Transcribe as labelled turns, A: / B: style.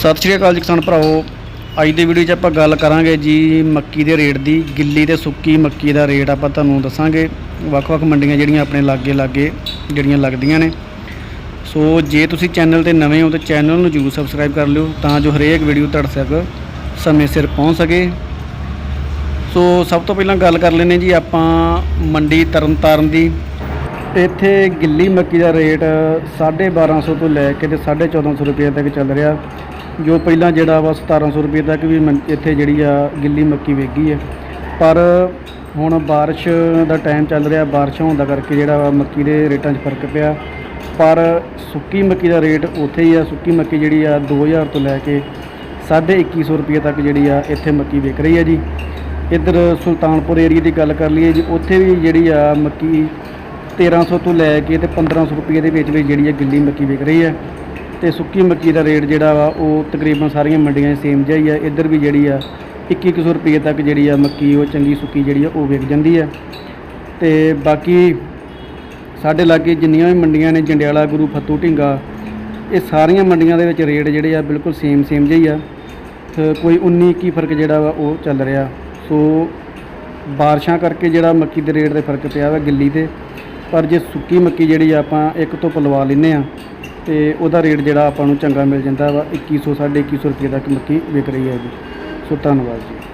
A: ਸਤਿ ਸ਼੍ਰੀ ਅਕਾਲ ਜੀ ਕਿਸਾਨ ਭਰਾਓ ਅੱਜ ਦੀ ਵੀਡੀਓ 'ਚ ਆਪਾਂ ਗੱਲ ਕਰਾਂਗੇ ਜੀ ਮੱਕੀ ਦੇ ਰੇਟ ਦੀ, ਗਿੱਲੀ ਤੇ ਸੁੱਕੀ ਮੱਕੀ ਦਾ ਰੇਟ ਆਪਾਂ ਤੁਹਾਨੂੰ ਦੱਸਾਂਗੇ। ਵੱਖ-ਵੱਖ ਮੰਡੀਆਂ ਜਿਹੜੀਆਂ ਆਪਣੇ ਲਾਗੇ ਲਾਗੇ ਜਿਹੜੀਆਂ ਲੱਗਦੀਆਂ ਨੇ। ਸੋ ਜੇ ਤੁਸੀਂ ਚੈਨਲ ਤੇ ਨਵੇਂ ਹੋ ਤਾਂ ਚੈਨਲ ਨੂੰ ਜਰੂਰ ਸਬਸਕ੍ਰਾਈਬ ਕਰ ਲਿਓ ਤਾਂ ਜੋ ਹਰੇਕ ਵੀਡੀਓ ਤੁਹਾਡੇ ਤੱਕ ਸਮੇਂ ਸਿਰ ਪਹੁੰਚ ਸਕੇ। ਸੋ ਸਭ ਤੋਂ ਪਹਿਲਾਂ ਗੱਲ ਕਰ ਲੈਨੇ ਜੀ ਆਪਾਂ ਮੰਡੀ ਤਰਨਤਾਰਨ ਦੀ। ਇੱਥੇ ਗਿੱਲੀ ਮੱਕੀ ਦਾ ਰੇਟ 1250 ਤੋਂ ਲੈ ਕੇ ਤੇ 1450 ਰੁਪਏ ਤੱਕ ਚੱਲ ਰਿਹਾ। ਜੋ ਪਹਿਲਾਂ ਜਿਹੜਾ ਵਾ 1700 ਰੁਪਏ ਤੱਕ ਵੀ ਮੰ- ਇੱਥੇ ਜਿਹੜੀ ਆ ਗਿੱਲੀ ਮੱਕੀ ਵੇਗੀ ਹੈ। ਪਰ ਹੁਣ ਬਾਰਿਸ਼ ਦਾ ਟਾਈਮ ਚੱਲ ਰਿਹਾ, ਬਾਰਿਸ਼ ਹੋਣ ਦਾ ਕਰਕੇ ਜਿਹੜਾ ਵਾ ਮੱਕੀ ਦੇ ਰੇਟਾਂ 'ਚ ਫ਼ਰਕ ਪਿਆ। ਪਰ ਸੁੱਕੀ ਮੱਕੀ ਦਾ ਰੇਟ ਉੱਥੇ ਹੀ ਆ, ਸੁੱਕੀ ਮੱਕੀ ਜਿਹੜੀ ਆ 2000 ਤੋਂ ਲੈ ਕੇ 2150 ਰੁਪਏ ਤੱਕ ਜਿਹੜੀ ਆ ਇੱਥੇ ਮੱਕੀ ਵਿਕ ਰਹੀ ਹੈ ਜੀ। ਇੱਧਰ ਸੁਲਤਾਨਪੁਰ ਏਰੀਆ ਦੀ ਗੱਲ ਕਰ ਲਈਏ ਜੀ, ਉੱਥੇ ਵੀ ਜਿਹੜੀ ਆ ਮੱਕੀ 1300 ਤੋਂ ਲੈ ਕੇ ਤੇ 1500 ਰੁਪਏ ਦੇ ਵਿੱਚ ਵਿੱਚ ਜਿਹੜੀ ਆ ਗਿੱਲੀ ਮੱਕੀ ਵਿਕ ਰਹੀ ਹੈ ਤੇ ਸੁੱਕੀ ਮੱਕੀ ਦਾ ਰੇਟ ਜਿਹੜਾ ਵਾ ਉਹ ਤਕਰੀਬਨ ਸਾਰੀਆਂ ਮੰਡੀਆਂ 'ਚ ਸੇਮ ਜਿਹਾ ਹੀ ਆ ਇੱਧਰ ਵੀ ਜਿਹੜੀ ਆ 2100 ਰੁਪਏ ਤੱਕ ਜਿਹੜੀ ਆ ਮੱਕੀ, ਉਹ ਚੰਗੀ ਸੁੱਕੀ ਜਿਹੜੀ ਆ ਉਹ ਵਿਕ ਜਾਂਦੀ ਆ ਤੇ ਬਾਕੀ ਸਾਡੇ ਲਾਗੇ ਜਿੰਨੀਆਂ ਵੀ ਮੰਡੀਆਂ ਨੇ ਜੰਡਿਆਲਾ, ਗੁਰੂ ਫੱਤੂ ਢਿੰਗਾ, ਇਹ ਸਾਰੀਆਂ ਮੰਡੀਆਂ ਦੇ ਵਿੱਚ ਰੇਟ ਜਿਹੜੇ ਆ ਬਿਲਕੁਲ ਸੇਮ ਸੇਮ ਜਿਹੇ ਹੀ ਆ। ਤੇ ਕੋਈ 19 21 ਫ਼ਰਕ ਜਿਹੜਾ ਵਾ ਉਹ ਚੱਲ ਰਿਹਾ। ਸੋ ਬਾਰਿਸ਼ਾਂ ਕਰਕੇ ਜਿਹੜਾ ਮੱਕੀ ਦੇ ਰੇਟ ਦੇ ਫ਼ਰਕ ਪਿਆ ਵਾ ਗਿੱਲੀ ਤੇ। ਪਰ ਜੇ ਸੁੱਕੀ ਮੱਕੀ ਜਿਹੜੀ ਆਪਾਂ ਇੱਕ ਤੋਂ ਪਲਵਾ ਲੈਨੇ ਆ ਤੇ ਉਹਦਾ ਰੇਟ ਜਿਹੜਾ ਆਪਾਂ ਨੂੰ ਚੰਗਾ ਮਿਲ ਜਾਂਦਾ ਵਾ 2100 2150 ਰੁਪਏ ਤੱਕ ਮੱਕੀ ਵਿਕ ਰਹੀ ਹੈ ਜੀ। ਸੋ ਧੰਨਵਾਦ ਜੀ।